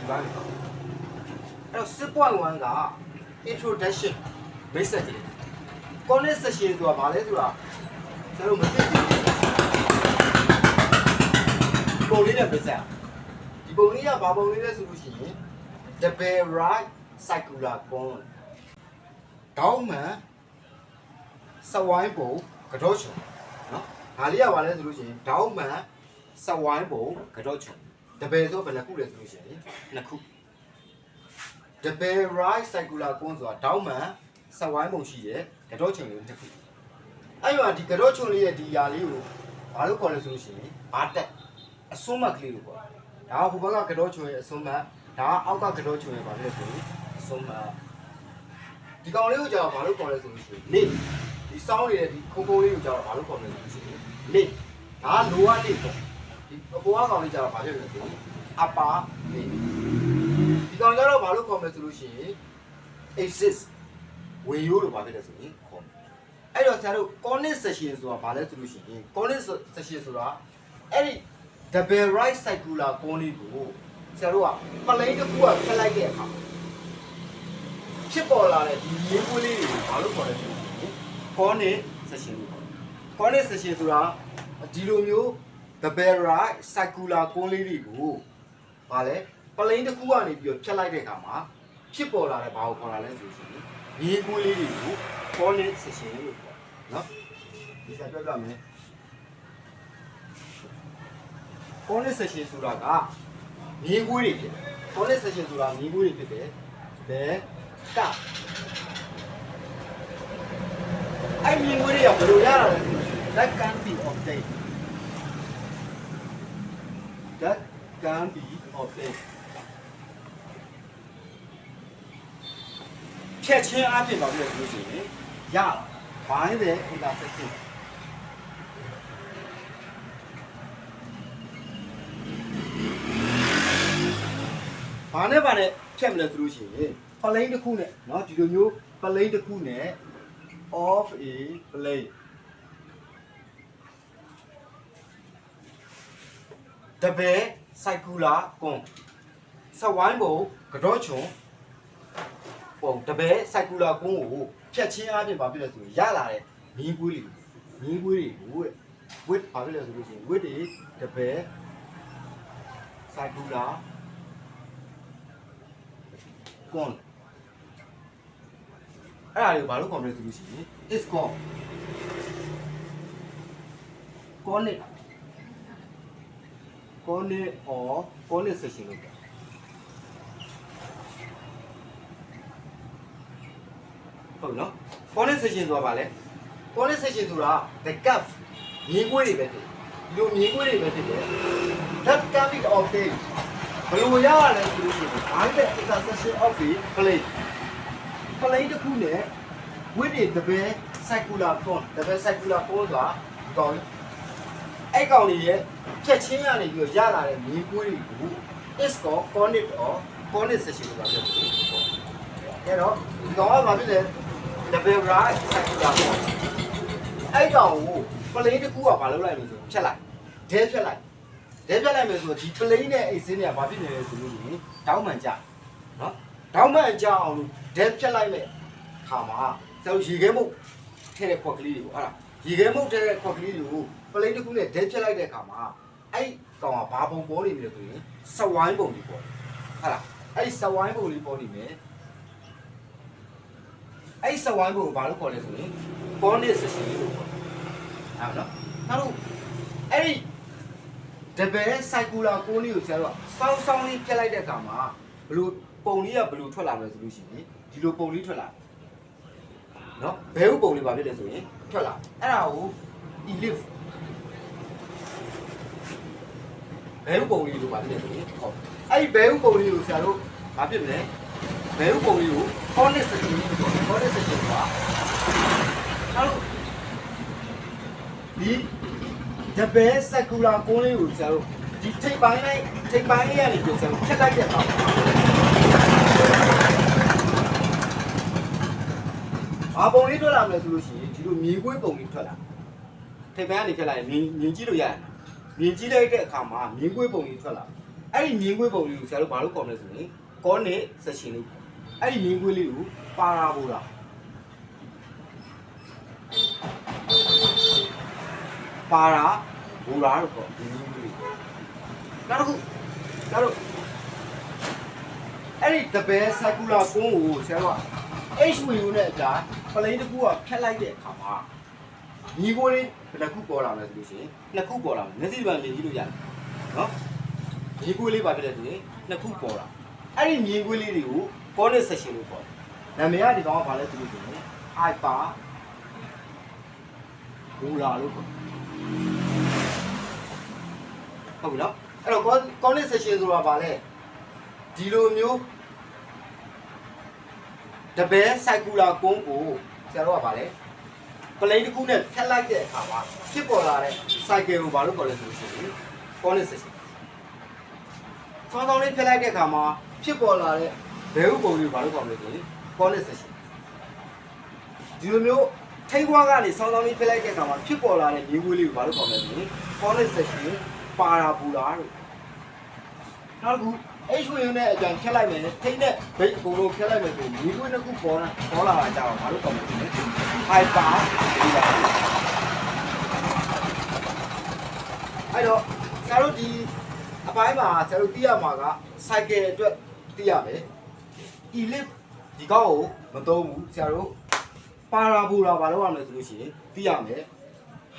ဒီပိုင်းအဲ့တော့6.1က introduction basic တွေ connect session ဆိုတာဘာလဲဆိုတာကျွန်တော်မသိဘူးပုံလေးနဲ့ပြဆက်ဒီပုံလေးကဘာပုံလေးလဲဆိုလို့ရှိရင် double right circular cone တောင်းမှန်စဝိုင်းပုံကတော့ချုံနော်ဒါလေးကဘာလဲဆိုလို့ရှိရင်တောင်းမှန်စဝိုင်းပုံကတော့ချုံ double ဆိုဘယ်နှခုလဲဆိုလို့ရှိရင်နှစ်ခု double right circular cone ဆိုတာတောင်းမှန်စဝိုင်းပုံရှိရဲ့ကတော့ချုံလေးတစ်ခုအဲ့မှာဒီကတော့ချုံလေးရဲ့ဒီຢာလေးကိုဘာလို့ခေါ်လဲဆိုလို့ရှိရင်ဘာတက်အစွန်းမကလေးလို့ခေါ်တယ်ဒါကဟိုဘက်ကကတော့ချုံရဲ့အစွန်းမဒါကအောက်ကကတော့ချုံရဲ့ဘာလဲဆိုရင်အစွန်းမဒီကောင်လေးကိုကြာဘာလို့ခေါ်လဲဆိုလို့ရှိရင်နေဒီစောင်းနေတဲ့ဒီခုံခုံလေးကိုကြာဘာလို့ခေါ်လဲဆိုလို့ရှိရင်နေဒါကလိုအပ်နေပေါ့ ဒီအပေါ်ကကောင်လေးကြာဘာဖြစ်လဲဆိုရင်အပါနေဒီကောင်ကျတော့ဘာလို့ခေါ်မလဲဆိုလို့ရှိရင် exist ဝင်ရိုးလို့ဘာဖြစ်လဲဆိုရင်ခေါ်မယ်အဲ့တော့ဆရာတို့ conic section ဆိုတာဘာလဲဆိုလို့ရှိရင် conic section ဆိုတာအဲ့ဒီ double right circular cone လေးကိုဆရာတို့ကပလိန်တစ်ခုကဖက်လိုက်တဲ့အခါဖြစ်ပေါ်လာတဲ့ဒီရင်းကွေးလေးတွေကိုဘာလို့ခေါ်လဲဆိုလို့ရှိရင် conic section လို့ခေါ်တယ် conic section ဆိုတာဒီလိုမျိုး double right circular cone လေးတွေကိုဘာလဲပလိန်တစ်ခုကနေပြီးတော့ဖြတ်လိုက်တဲ့အခါမှာဖြစ်ပေါ်လာတဲ့ဘာကိုခေါ်တာလဲဆိုလို့ရှိရင်ရင်းကွေးလေးတွေကို conic section လို့ခေါ်တယ်နော်ဒီဆက်ပြောပြမယ် conic section ဆိုတာကမြေခွေးတွေဖြစ်တယ် conic section ဆိုတာမြေခွေးတွေဖြစ်တယ်ဘယ်ကအဲ့မြေခွေးတွေကဘယ်လိုရတာလဲဆိုတော့ that can be obtained that can be obtained ဖြတ်ချင်းအပြင်ပါပြည့်လို့ရှိရင်ရတာ by the intersection ဘာနဲ့ဘာနဲ့ဖြတ်မလဲဆိုလို့ရှိရင်ပလိန်တစ်ခုနဲ့เนาะဒီလိုမျိုးပလိန်တစ်ခုနဲ့ of a plane double circular cone စဝိုင်းပုံကတော့ချုံပုံ double circular cone ကိုဖြတ်ချင်းအပြင်ဘာဖြစ်လဲဆိုရင်ရလာတဲ့မီးပွေးလေးမီးပွေးတွေကိုတဲ့ width ဘာဖြစ်လဲဆိုလို့ရှိရင် width တွေ double circular ကွန်အဲ့ဒါတွေကိုဘာလို့ခေါ်မလဲဆိုလို့ရှိရင် is con conic conic or conic section လို့ပြောဟုတ်နော် conic section ဆိုတာဘာလဲ conic section ဆိုတာ the curve မြင်းကွေးတွေပဲဖြစ်ဒီလိုမြင်းကွေးတွေပဲဖြစ်တယ် that can be obtained ဘယ်လိုရရလဲဆိုလို့ရှိရင် by the intersection of the plane plane တစ်ခုနဲ့ with a double circular cone double circular cone ဆိုတာဒီကောင်ကြီး အဲ့ကောင်လေးရဲ့ဖြတ်ချင်းရနေပြီးတော့ရလာတဲ့မြေကွေးတွေကို is called conic or conic section လို့ပြောတယ်အဲ့တော့ဒီကောင်ကဘာဖြစ်လဲ double right circular cone အဲ့ကောင်ကို plane တစ်ခုကဘာလုပ်လိုက်လို့ဆိုဖြတ်လိုက်ဒဲဖြတ်လိုက်လဲပြလိုက်မယ်ဆိုတော့ဒီ plane နဲ့အိတ်စင်းတွေကဘာဖြစ်နေလဲဆိုလို့ရှိရင်တောင်းမှန်ကြနော်တောင်းမှန်ကြအောင်လို့ဒဲဖြတ်လိုက်မဲ့ခါမှာကျွန်တော်ရေခဲမုတ်ထဲတဲ့ခွက်ကလေးတွေကိုအဲ့ဒါရေခဲမုတ်ထဲတဲ့ခွက်ကလေးတွေကို plane တစ်ခုနဲ့ဒဲဖြတ်လိုက်တဲ့ခါမှာအဲ့ကောင်ကဘာပုံပေါ်နေပြီလဲဆိုရင်စဝိုင်းပုံလေးပေါ်ဟုတ်လားအဲ့စဝိုင်းပုံလေးပေါ်နေမယ်အဲ့စဝိုင်းပုံကိုဘာလို့ခေါ်လဲဆိုရင် bonus section လို့ခေါ်တယ်ဟုတ်နော်နောက်တော့အဲ့ဒီ double circular cone လေးကိုဆရာတို့ကစောင်းစောင်းလေးပြက်လိုက်တဲ့အခါမှာဘလို့ပုံလေးကဘလို့ထွက်လာမလဲဆိုလို့ရှိရင်ဒီလိုပုံလေးထွက်လာနော်ဘဲဥပုံလေးပါဖြစ်တယ်ဆိုရင်ထွက်လာအဲ့ဒါကို ellipse ဘဲဥပုံလေးလို့ပါဖြစ်တယ်ဆိုရင်ဟုတ်အဲ့ဒီဘဲဥပုံလေးကိုဆရာတို့မဖြစ်မလဲဘဲဥပုံလေးကို conic section လို့ခေါ်တယ် conic section ကနောက်လို့ဒီ the best circular ကုန်းလေးကိုဆရာတို့ဒီထိပ်ပိုင်းလိုက်ထိပ်ပိုင်းလေးရနေပြဆရာတို့ဖြတ်လိုက်တဲ့အခါဘာပုံလေးထွက်လာမလဲဆိုလို့ရှိရင်ဒီလိုမြေကွေးပုံလေးထွက်လာထိပ်ပိုင်းကနေဖြတ်လိုက်ရင်မြင်မြင်ကြည့်လို့ရတယ် မြင်ကြည့်လိုက်တဲ့အခါမှာမြင်ကွေးပုံလေးထွက်လာအဲ့ဒီမြင်းကွေးပုံလေးကိုဆရာတို့ဘာလို့ခေါ်မလဲဆိုရင်ကောနစ်ဆက်ရှင်လေးအဲ့ဒီမြင်းကွေးလေးကိုပါရာဘိုလာပါရာဘူရာလို့ခေါ်ဒီမြင်းကွေးလေးနောက်တစ်ခုနောက်တော့အဲ့ဒီတပယ်ဆာကူလာကုန်းကိုဆရာတို့က HWU နဲ့အကြားပလိန်တစ်ခုကဖြတ်လိုက်တဲ့အခါမှာ ညီကိုလေးဘယ်နှခုပေါ်လာမလဲဆိုလို့ရှိရင်နှစ်ခုပေါ်လာမယ်မျက်စိပံမြင်ကြည့်လို့ရတယ်နော်ညီကိုလေးပါဖြစ်တဲ့ဆိုရင်နှစ်ခုပေါ်လာအဲ့ဒီညီကိုလေးတွေကို connect section လို့ခေါ်တယ်နာမည်ကဒီကောင်ကဘာလဲဆိုလို့ရှိရင် hyper ဘူလာလို့ခေါ်ဟုတ်ပြီနော်အဲ့တော့ connect section ဆိုတာဘာလဲဒီလိုမျိုးတပယ်စိုက်ကူလာကုန်းကိုဆရာတို့ကဗာလဲ ပလိန်တစ်ခုနဲ့ဖြတ်လိုက်တဲ့အခါမှာဖြစ်ပေါ်လာတဲ့ cycle ကိုဘာလို့ခေါ်လဲဆိုလို့ရှိရင် condensation ဆောင်းဆောင်းလေးဖြတ်လိုက်တဲ့အခါမှာဖြစ်ပေါ်လာတဲ့ဘဲဥပုံလေးကိုဘာလို့ခေါ်မလဲဆိုရင် condensation ဒီလိုမျိုးထိန်းကွားကနေဆောင်းဆောင်းလေးဖြတ်လိုက်တဲ့အခါမှာဖြစ်ပေါ်လာတဲ့မြေခွေးလေးကိုဘာလို့ခေါ်မလဲဆိုရင် condensation parabola လို့နောက်တစ်ခု H wave နဲ့အကြံဖြတ်လိုက်မယ်ထိန်းတဲ့ဘိတ်အကုန်လုံးဖြတ်လိုက်မယ်ဆိုရင်မြေခွေးနှစ်ခုပေါ်လာပေါ်လာတာကြောင့်ဘာလို့ခေါ်မလဲဆိုရင် hyper bola အဲ့တော့ဆရာတို့ဒီအပိုင်းမှာဆရာတို့သိရမှာက cycle အတွက်သိရမယ် ellipse ဒီကောက်ကိုမသုံးဘူးဆရာတို့ parabola ဘာလို့ရမလဲဆိုလို့ရှိရင်သိရမယ်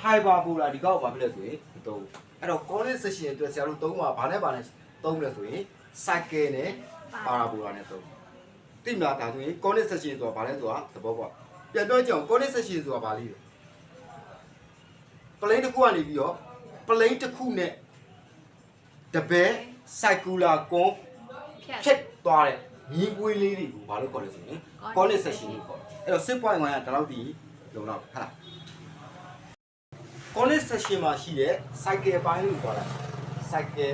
hyperbola ဒီကောက်ကိုဘာဖြစ်လဲဆိုရင်မသုံးဘူးအဲ့တော့ conic section အတွက်ဆရာတို့သုံးမှာဘာနဲ့ဘာနဲ့သုံးလဲဆိုရင် cycle နဲ့ parabola နဲ့သုံးသိမလားဒါဆိုရင် conic section ဆိုတာဘာလဲဆိုတာသဘောပေါက်ပြန်ပြောကြအောင် conic section ဆိုတာဘာလဲပလိန်တစ်ခုကနေပြီးတော့ပလိန်တစ်ခုနဲ့တပယ် circular cone ဖြတ်သွားတဲ့ညီကွေးလေးတွေကိုဘာလို့ခေါ်လဲဆိုရင် conic section လို့ခေါ်တယ်အဲ့တော့6.1ကဒီလောက်ဒီလုံတော့ဟာ conic section မှာရှိတဲ့ cycle ပိုင်းလို့ခေါ်တာ cycle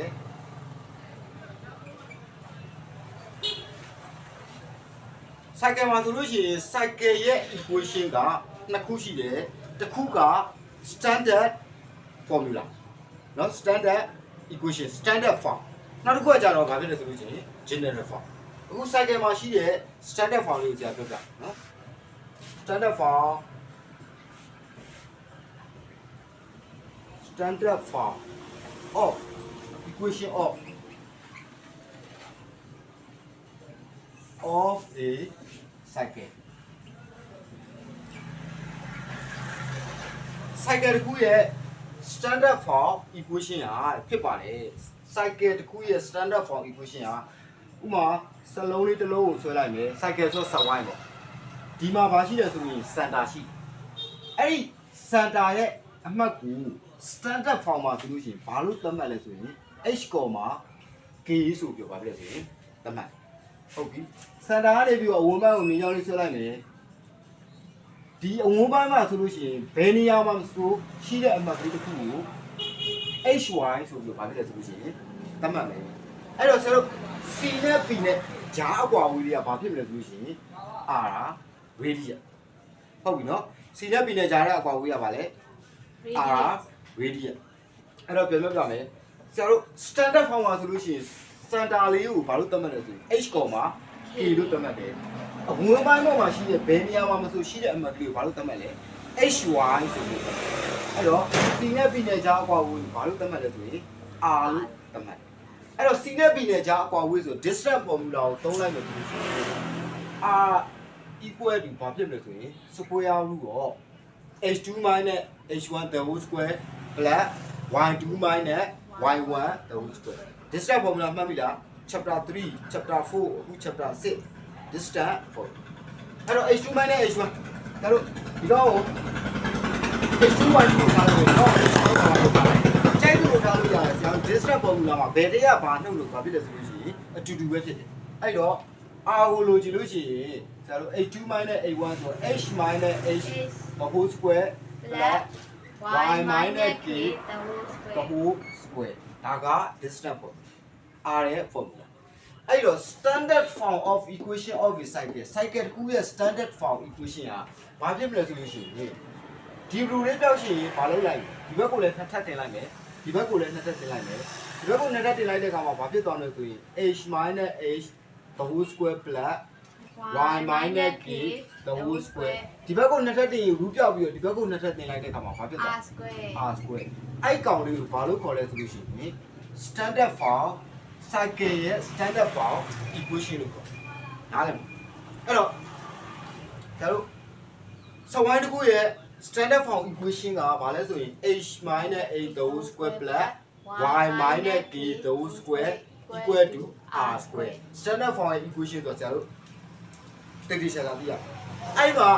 cycle မှာဆိုလို့ရှိရင် cycle ရဲ့ equation ကနှစ်ခုရှိတယ်တစ်ခုက standard formula เนาะ standard equation standard form နောက်တစ်ခုကကြတော့ဘာဖြစ်လဲဆိုလို့ရှိရင် general form အခု cycle မှာရှိတဲ့ standard form လေးကိုကြာပြောပြเนาะ standard form standard form of equation of of a cycle cycle တစ်ခုရဲ့ standard form equation ဟာဖြစ်ပါတယ် cycle တစ်ခုရဲ့ standard form equation ဟာဥမာစလုံးလေးတစ်လုံးကိုဆွဲလိုက်မယ် cycle ဆိုစဝိုင်းပေါ့ဒီမှာဘာရှိလဲဆိုရင် center ရှိအဲ့ဒီ center ရဲ့အမှတ်ကို standard form မှာဆိုလို့ရှိရင်ဘာလို့သတ်မှတ်လဲဆိုရင် h မှာ k ဆိုပြောပါပြလဲဆိုရင်သတ်မှတ် ဟုတ်ပြီ center ကနေပြီးတော့အဝန်းပိုင်းကိုနေကြောင်းလေးဆွဲလိုက်မယ်ဒီအဝန်းပိုင်းမှာဆိုလို့ရှိရင်ဘယ်နေရာမှာမဆိုရှိတဲ့အမှတ်ကလေးတစ်ခုကို hy ဆိုပြီးဘာဖြစ်လဲဆိုလို့ရှိရင်သတ်မှတ်မယ်အဲ့တော့ဆရာတို့ c နဲ့ p နဲ့ဂျားအကွာဝေးတွေကဘာဖြစ်မလဲဆိုလို့ရှိရင် r က radius ဟုတ်ပြီနော် c နဲ့ p နဲ့ဂျားတဲ့အကွာဝေးကဘာလဲ r radius အဲ့တော့ပြန်ပြောပြမယ်ဆရာတို့ standard form မှာဆိုလို့ရှိရင် center လေးကိုဘာလို့သတ်မှတ်လဲဆိုရင် h မှာ k လို့သတ်မှတ်တယ်အဝင်ပိုင်းပေါ်မှာရှိတဲ့ဘယ်နေရာမှာမဆိုရှိတဲ့အမှတ်ကလေးကိုဘာလို့သတ်မှတ်လဲ hy ဆိုပြီးအဲ့တော့ c နဲ့ p နဲ့ဂျားအကွာဝေးကိုဘာလို့သတ်မှတ်လဲဆိုရင် r လို့သတ်မှတ်တယ်အဲ့တော့ c နဲ့ p နဲ့ဂျားအကွာဝေးဆို distance formula ကိုသုံးလိုက်မယ်ဆိုလို့ရှိရင် r equal to ဘာဖြစ်မလဲဆိုရင် square root of h2 minus h1 the whole square plus y2 minus y1 the whole square distance formula မှတ်ပြီလား chapter 3 chapter 4အခု chapter 6 distance formula အဲ့တော့ h2 minus h1 ဒါတို့ဒီတော့ h2 y2 ကိုထားလို့တော့ကျိုက်လို့ထားလို့ရတယ်ဆရာ distance formula မှာဘယ်တရဘာနှုတ်လို့ဘာဖြစ်လဲဆိုလို့ရှိရင်အတူတူပဲဖြစ်တယ်အဲ့တော့ r ကိုလိုချင်လို့ရှိရင်ဆရာတို့ h2 minus h1 ဆိုတော့ h minus h the whole square plus y minus k the whole the square whole square ဒါက distance formula r ရဲ့ formula အဲ့တော့ standard form of equation of a cycle cycle တစ်ခုရဲ့ standard form equation ဟာဘာဖြစ်မလဲဆိုလို့ရှိရင်ဒီ rule လေးတောက်ရှိရင်ဘာလုပ်လိုက်ဒီဘက်ကိုလည်းနှစ်ထပ်တင်လိုက်မယ်ဒီဘက်ကိုလည်းနှစ်ထပ်တင်လိုက်မယ်ဒီဘက်ကိုနှစ်ထပ်တင်လိုက်တဲ့အခါမှာဘာဖြစ်သွားမလဲဆိုရင် h minus h the whole square plus y minus k the whole square ဒီဘက်ကိုနှစ်ထပ်တင်ရင် root ပြောက်ပြီးတော့ဒီဘက်ကိုနှစ်ထပ်တင်လိုက်တဲ့အခါမှာဘာဖြစ်သွား r square r square အဲ့ကောင်လေးကိုဘာလို့ခေါ်လဲဆိုလို့ရှိရင် standard form cycle ရဲ့ standard form equation လို့ခေါ်တယ်နားလည်မလားအဲ့တော့ဒါလို့စဝိုင်းတစ်ခုရဲ့ standard form equation ကဘာလဲဆိုရင် h minus a the whole square plus y minus k the whole square equal to r square standard form ရဲ့ equation ဆိုတော့ဆရာတို့တိတ်တိကျကျသိရအဲ့မှာ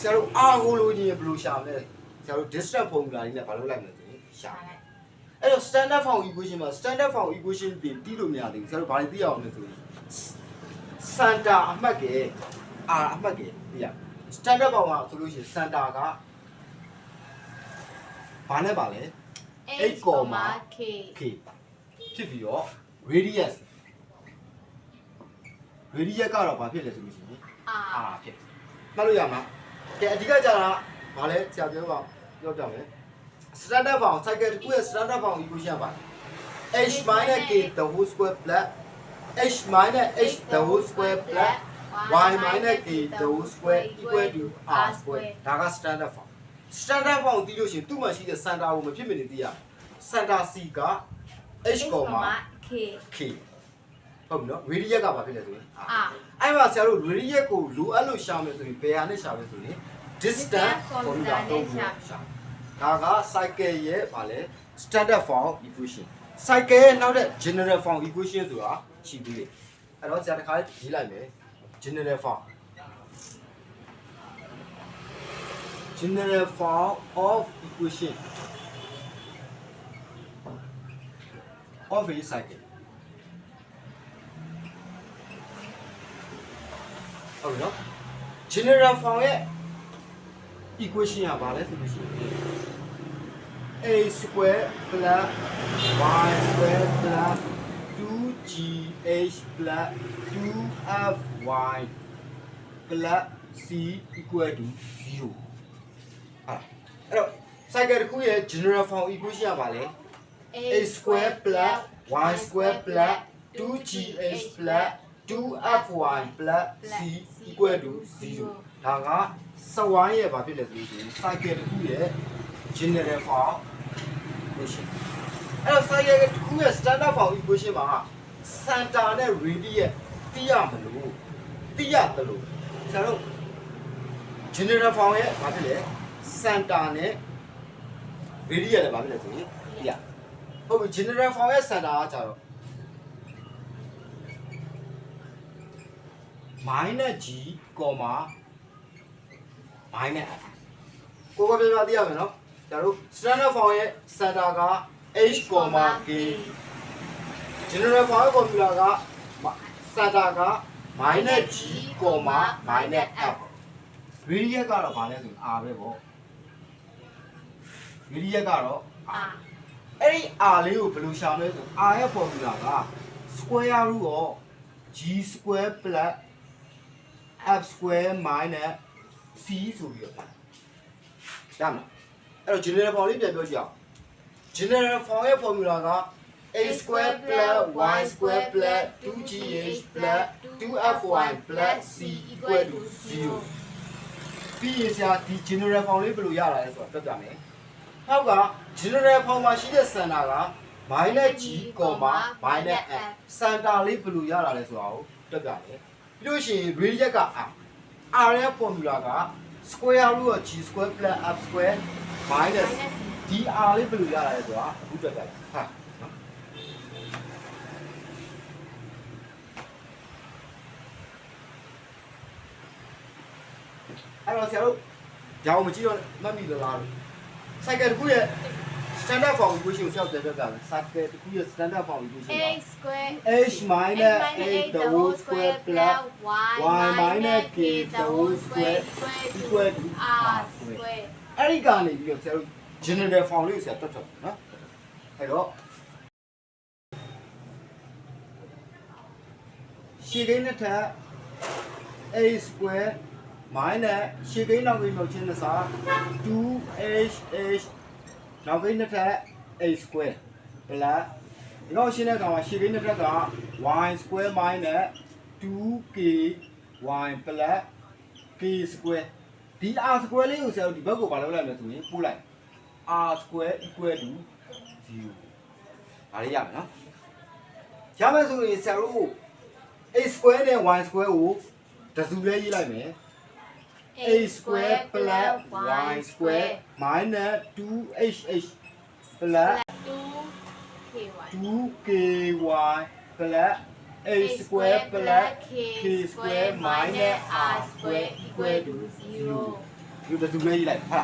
ဆရာတို့ r ကိုလိုချင်ရင်ဘယ်လိုရှာမလဲဆရာတို့ distance formula လေးနဲ့ဘာလုပ်လိုက်မလဲဆိုရင်ရှာတယ် အဲ့တော့ standard form equation မှာ standard form equation တင်တီးလို့မရသေးဘူးဆရာတို့ဘာတွေသိရအောင်လဲဆိုရင် center အမှတ်က r အမှတ်ကသိရ standard form ကဆိုလို့ရှိရင် center ကဘာနဲ့ပါလဲ h comma k k ဖြစ်ပြီးတော့ radius radius ကတော့ဘာဖြစ်လဲဆိုလို့ရှိရင် r r ဖြစ်မှတ်လို့ရမှာကဲအဓိကကြတာဘာလဲဆရာပြောပါပြောပြမယ် standard form cycle တစ်ခုရဲ့ standard form equation ပါ h minus k the whole square plus h minus h the whole square plus y minus k the whole square equal to r square ဒါက standard form standard form သိလို့ရှိရင်သူ့မှာရှိတဲ့ center ကိုမဖြစ်မနေသိရ center c က h, k k ဟုတ်ပြီနော် radius ကဘာဖြစ်လဲဆိုရင် r r အဲ့မှာဆရာတို့ radius ကိုလိုအပ်လို့ရှာမယ်ဆိုရင်ဘယ်ဟာနဲ့ရှာမလဲဆိုရင် distance formula သုံးပြီးတော့ရှာ ဒါက cycle ရဲ့ဗာလဲ standard form equation cycle ရဲ့နောက်တဲ့ general form equation ဆိုတာရှိသေးတယ်အဲ့တော့ဆရာတစ်ခါလေးရေးလိုက်မယ် general form general form of equation of a cycle ဟုတ်ပြီနော် general form ရဲ့ equation ကဘာလဲဆိုလို့ရှိရင် a square plus y square plus 2gh plus 2fy plus c equal to 0ဟာအဲ့တော့ cycle တစ်ခုရဲ့ general form equation ကဘာလဲ a square plus y square plus 2gh plus 2fy plus c equal to 0ဒါကစဝိုင်းရဲ့ဘာဖြစ်လဲဆိုလို့ရှိရင် cycle တစ်ခုရဲ့ general form equation အဲ့တော့ cycle တစ်ခုရဲ့ standard form equation မှာ center နဲ့ radius သိရမလို့သိရတယ်လို့ဆရာတို့ general form ရဲ့ဘာဖြစ်လဲ center နဲ့ radius လည်းဘာဖြစ်လဲဆိုရင်သိရဟုတ်ပြီ general form ရဲ့ center ကကြတော့ minus g, minus f ကိုကပြပြသိရမယ်နော် ဒါတို့ standard form ရဲ့ center က h, k general form ရဲ့ formula က center က minus g, minus f radius ကတော့ဘာလဲဆိုရင် r ပဲပေါ့ radius ကတော့ r အဲ့ဒီ r လေးကိုဘယ်လိုရှာမလဲဆို r ရဲ့ formula က square root of g square plus f square minus c ဆိုပြီးတော့ပါရမလား အဲ့တော့ general form လေးပြန်ပြောကြည့်အောင် general form ရဲ့ formula က a square plus y square plus 2gh plus 2fy plus c equal to 0ပြီးရင်ဆရာဒီ general form လေးဘယ်လိုရလာလဲဆိုတော့ပြပြမယ်။ဟောက်က general form မှာရှိတဲ့ center က minus g, minus f center လေးဘယ်လိုရလာလဲဆိုတာကိုပြပြမယ်။ပြီးလို့ရှိရင် radius က r r ရဲ့ formula က square root of g square plus f square minus dr လေးဘယ်လိုရလာလဲဆိုတာအခုပြပြလိုက်ဟာနော်အဲ့တော့ဆရာတို့ကြောင်မကြည့်တော့မှတ်မိသလားလို့ cycle တစ်ခုရဲ့ standard form equation ကိုဆက်ပြန်ပြပြမယ် cycle တစ်ခုရဲ့ standard form equation က a square h minus 8 the whole square plus y minus k the whole square equal to r square အဲ့ဒီကနေပြီးတော့ဆရာတို့ general form လေးကိုဆရာတွတ်ထွက်မယ်နော်အဲ့တော့ရှေ့ကိန်းနဲ့ထပ် a square minus ရှေ့ကိန်းနောက်ကိန်းလောက်ချင်းနဲ့စာ 2h h နောက်ကိန်းနဲ့ထပ် a square plus ဒီကောင်ရှင်းတဲ့ကောင်ကရှေ့ကိန်းတစ်ထက်က y square minus 2k y plus k square ဒီ r square လေးကိုဆရာတို့ဒီဘက်ကိုဘာလုပ်လိုက်မလဲဆိုရင်ပို့လိုက် r square equal to 0ဒါလေးရမယ်နော်ရမယ်ဆိုရင်ဆရာတို့ a square နဲ့ y square ကိုတစုလဲရေးလိုက်မယ် a square plus y square minus 2hh plus 2ky 2ky plus a square plus k square minus r square equal to 0ဒီလိုတူလေးရေးလိုက်ဟာ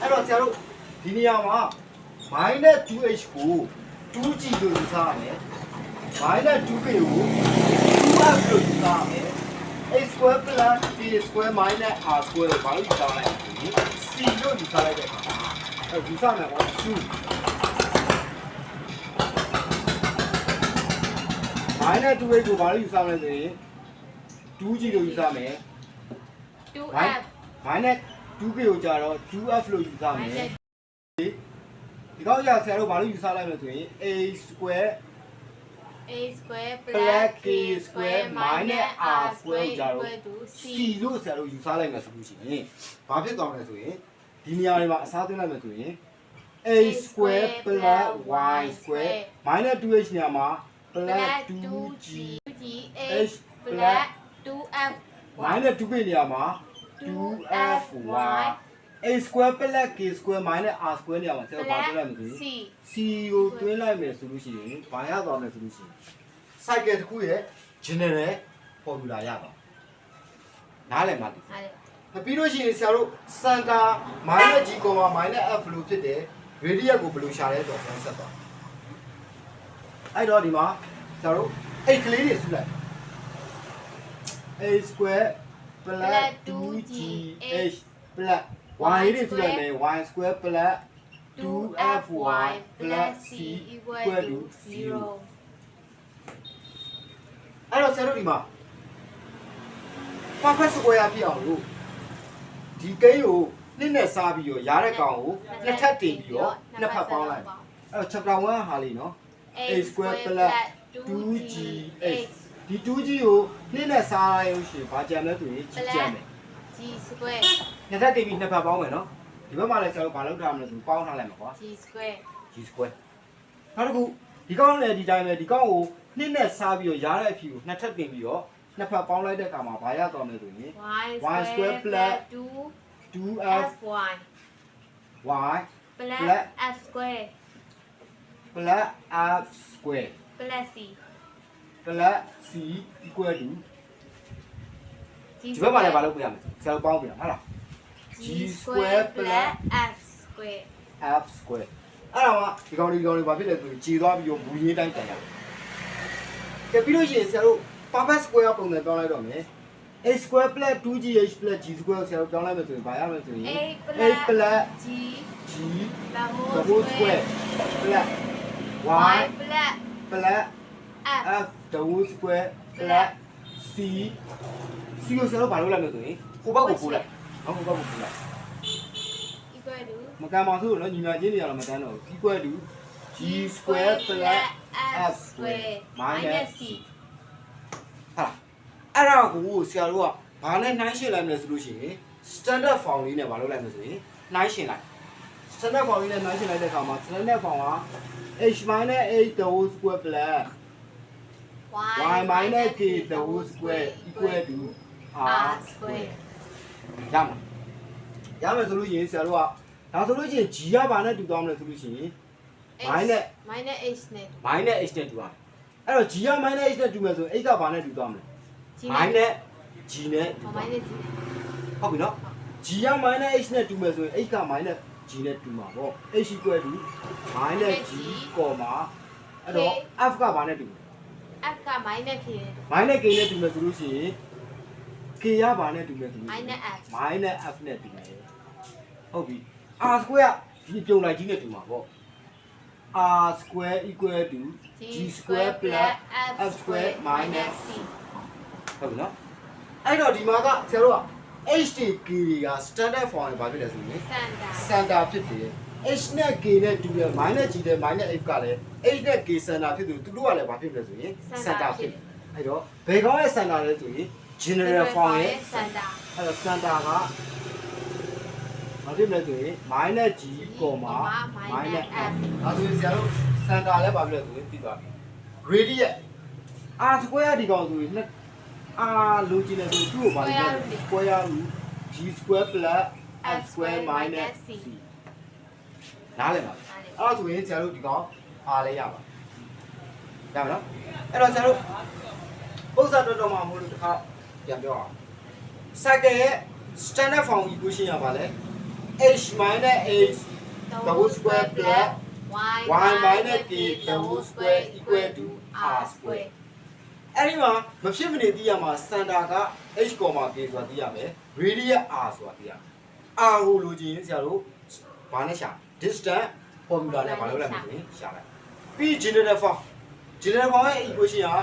အဲ့တော့ဆရာတို့ဒီနေရာမှာ minus 2h ကို 2g လို့ယူဆရမယ် minus 2k ကို 2f လို့ယူဆရမယ် a square plus k square minus r square ကိုဘာလို့ယူဆလိုက်လဲဆိုရင် c လို့ယူဆလိုက်တဲ့အခါမှာအဲ့ယူဆမယ်ပေါ့2 minus 2h ကိုဘာလို့ယူဆမလဲဆိုရင် 2g လို့ယူဆမယ် 2f minus 2k ကိုကြာတော့ 2f လို့ယူဆမယ် minus ဒီကောက်ရဆရာတို့ဘာလို့ယူဆလိုက်မလဲဆိုရင် a square a square plus plus k k square square minus minus r r square square ကိုကြာတော့ equal to c c လို့ဆရာတို့ယူဆလိုက်မယ်ဆိုလို့ရှိရင်ဘာဖြစ်သွားမလဲဆိုရင်ဒီနေရာတွေမှာအစားသွင်းလိုက်မယ်ဆိုရင် a square plus y square minus 2h နေရာမှာ plus plus 2g 2g h h plus plus 2f minus 2k နေရာမှာ 2fy a square plus k square minus r square နေရာမှာဆရာတို့ဘာသွင်းလိုက်မလဲဆိုရင် c C ကိုတွင်းလိုက်မယ်ဆိုလို့ရှိရင်ဘာရသွားမလဲဆိုလို့ရှိရင် cycle တစ်ခုရဲ့ general formula ရပါနားလည်မှသိအဲ့ပြီးလို့ရှိရင်ဆရာတို့ center minus g, minus f လို့ဖြစ်တယ် radius ကိုဘယ်လိုရှာလဲဆိုတော့ဆရာဆက်သွား အဲ့တော့ဒီမှာဆရာတို့အဲ့ကလေးတွေစုလိုက် a square plus 2gh plus y တွေစုလိုက်မယ် y square plus 2fy plus c equal to 0အဲ့တော့ဆရာတို့ဒီမှာ perfect square ဖြစ်အောင်လို့ဒီကိန်းကိုနှစ်နဲ့စားပြီးတော့ရားတဲ့ကောင်ကိုနှစ်ထပ်တင်ပြီးတော့နှစ်ဖက်ပေါင်းလိုက်အဲ့တော့ chapter 1ဟာလေးနော် a square plus 2g h ဒီ 2g ကိုနှစ်နဲ့စားရလို့ရှိရင်ဘာကြံလဲဆိုရင်ကြီးကြံမယ် g square နှစ်ထပ်တင်ပြီးနှစ်ဖက်ပေါင်းမယ်နော်ဒီဘက်မှာလည်းဆရာတို့ဘာလုပ်ထားမလဲဆိုပေါင်းထားလိုက်မှာကွာ g square g square နောက်တစ်ခုဒီကောင်လည်းဒီတိုင်းပဲဒီကောင်ကိုနှစ်နဲ့စားပြီးတော့ရားတဲ့အဖြူကိုနှစ်ထပ်တင်ပြီးတော့နှစ်ဖက်ပေါင်းလိုက်တဲ့အခါမှာဘာရသွားမလဲဆိုရင် y square plus 2f fy y plus f square plus f square plus c plus c equal to g ဒီဘက်မှာလည်းဘာလုပ်ပြရမလဲဆရာတို့ပေါင်းပြရမှာဟုတ်လား g square plus f square f square အဲ့ဒါမှဒီကောင်လေးဒီကောင်လေးဘာဖြစ်လဲဆိုရင်ခြေသွားပြီးတော့ဘူရင်းတိုင်းတိုင်ရကဲပြီးလို့ရှိရင်ဆရာတို့ perfect square ပုံစံပြောင်းလိုက်တော့မယ် a square plus 2gh plus g square ကိုဆရာတို့ပြောင်းလိုက်မယ်ဆိုရင်ဘာရမလဲဆိုရင် a a plus plus g g the the whole whole square square plus y y plus plus f f the whole square plus c c ကိုဆရာတို့ဘာလုပ်လိုက်မလဲဆိုရင်ဟိုဘက်ကိုပို့လိုက်ဟောဟိုဘက်ကိုပို့လိုက် equal to မကံပါဆိုတော့ညီမချင်းတွေကတော့မတန်းတော့ဘူး equal to g square plus f square minus c ဟာအဲ့ဒါကိုဆရာတို့ကဘာနဲ့နှိုင်းရှင်းလိုက်မလဲဆိုလို့ရှိရင် standard form လေးနဲ့ဘာလုပ်လိုက်မလဲဆိုရင်နှိုင်းရှင်းလိုက် standard form လေးနဲ့နှိုင်းရှင်းလိုက်တဲ့အခါမှာ standard form က h minus h the whole square plus y minus k the whole square equal to r r square ရမှာရမယ်ဆိုလို့ရှိရင်ဆရာတို့ကဒါဆိုလို့ရှိရင် g ကဘာနဲ့တူသွားမလဲဆိုလို့ရှိရင် minus minus h နဲ့ minus h နဲ့တူရတယ်အဲ့တော့ g က minus h နဲ့တူမယ်ဆိုရင် h ကဘာနဲ့တူသွားမလဲ g minus g နဲ့ minus g နဲ့ဟုတ်ပြီနော် g က minus h နဲ့တူမယ်ဆိုရင် h က minus g နဲ့တူမှာပေါ့ h equal to minus g, comma အဲ့တော့ f ကဘာနဲ့တူလဲ f က minus k နဲ့ minus k နဲ့တူမယ်ဆိုလို့ရှိရင် k ကဘာနဲ့တူလဲဆိုလို့ရှိရင် minus f minus f နဲ့တူတယ်ဟုတ်ပြီ r square ကဒီပြုံလိုက်ကြီးနဲ့တူမှာပေါ့ r square equal to g square plus f square minus c ဟုတ်ပြီနော်အဲ့တော့ဒီမှာကဆရာတို့က h t k တွေက standard form နဲ့ဘာဖြစ်လဲဆိုရင် standard center ဖြစ်တယ် h နဲ့ k နဲ့တူတယ် minus g နဲ့ minus f ကလည်း h နဲ့ k center ဖြစ်သူသူတို့ကလည်းဘာဖြစ်လဲဆိုရင် center ဖြစ်တယ်အဲ့တော့ဘယ်ကောင်းရဲ့ center လဲဆိုရင် general form ရဲ့စန်တာအဲ့တော့ center ကဘာဖြစ်လဲဆိုရင် minus g, minus f ဒါဆိုရင်ဆရာတို့ center လည်းဘာဖြစ်လဲဆိုရင်သိသွားပြီ radius r square ဒီကောင်ဆိုရင် နှစ် r လိုချင်တယ်ဆိုရင်သူ့ကိုဘာလဲ square root g square plus f square minus c နားလည်ပါလားအဲ့ဒါဆိုရင်ဆရာတို့ဒီကောင် r လေးရပါရပါနော်အဲ့တော့ဆရာတို့ပုံစံတော်တော်မှာမဟုတ်လို့တစ်ခါပြန်ပြောအောင် cycle ရဲ့ standard form equation ရပါလဲ h minus h double square plus y minus k double square equal to r square အဲ့ဒီမှာမဖြစ်မနေသိရမှာ center က h, k ဆိုတာသိရမယ် radius r ဆိုတာသိရမယ် r ကိုလိုချင်ရင်ဆရာတို့ဘာနဲ့ရှာ distance formula နဲ့ဘာလုပ်လိုက်မလဲဆိုရင်ရှာလိုက်ပြီး general form general form ရဲ့ equation က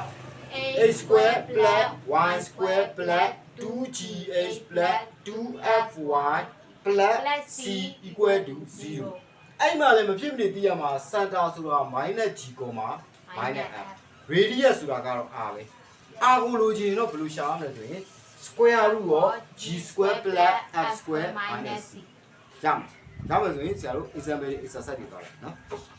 a square plus y square plus 2gh plus 2fy plus c equal to 0အဲ့မှာလည်းမဖြစ်မနေသိရမှာ center ဆိုတာ -g, minus f radius ဆိုတာကတော့ r ပဲ r ကိုလိုချင်ရင်တော့ဘယ်လိုရှာရမလဲဆိုရင် square root ရော g square plus f square minus c ရမယ်။ဒါမှမဟုတ်ဆိုရင်ဆရာတို့ example exercise တွေသွားလိုက်နော်။